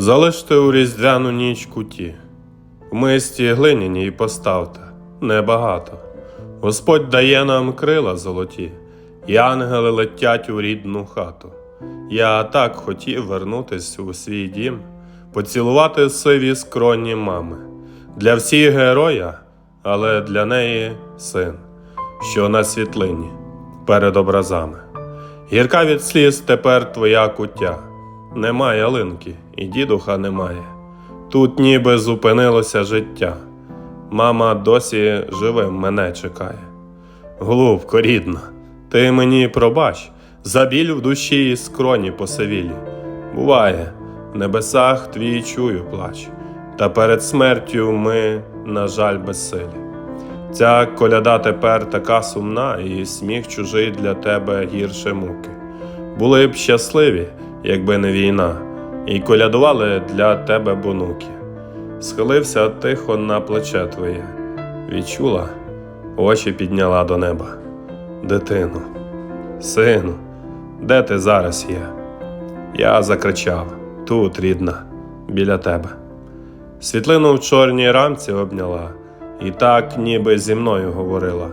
Залиште у різдвяну ніч куті, в мисті глиняні й поставте небагато. Господь дає нам крила золоті, і ангели летять у рідну хату. Я так хотів вернутись у свій дім, поцілувати сиві скроні мами. Для всіх героя, але для неї син, що на світлині перед образами. Гірка від сліз тепер твоя куття. Нема ялинки, і дідуха немає. Тут ніби зупинилося життя. Мама досі живим мене чекає. Голубко, рідна, ти мені пробач, за біль в душі і скроні посивілі. Буває, в небесах твій чую плач, та перед смертю ми, на жаль, безсилі. Ця коляда тепер така сумна, і сміх чужий для тебе гірше муки. Були б щасливі, якби не війна, і колядували для тебе бонуки. Схилився тихо на плече твоє, відчула, очі підняла до неба. Дитину, сину, де ти зараз є? Я закричав тут, рідна, біля тебе. Світлину в чорній рамці обняла, і так, ніби зі мною говорила: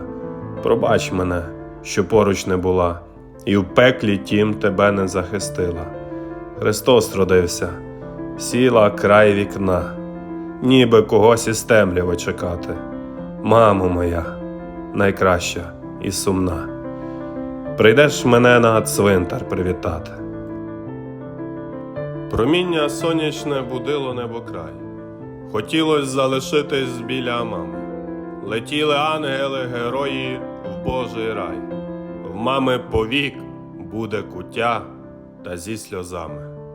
Пробач мене, що поруч не була, і в пеклі тім тебе не захистила. Христос родився, сіла край вікна, ніби когось із темряви чекати. Мамо моя, найкраща і сумна. Прийдеш мене на цвинтар привітати. Проміння сонячне будило небокрай. Хотілось залишитись біля мами. Летіли ангели, герої в Божий рай. В мами повік буде куття та зі сльозами.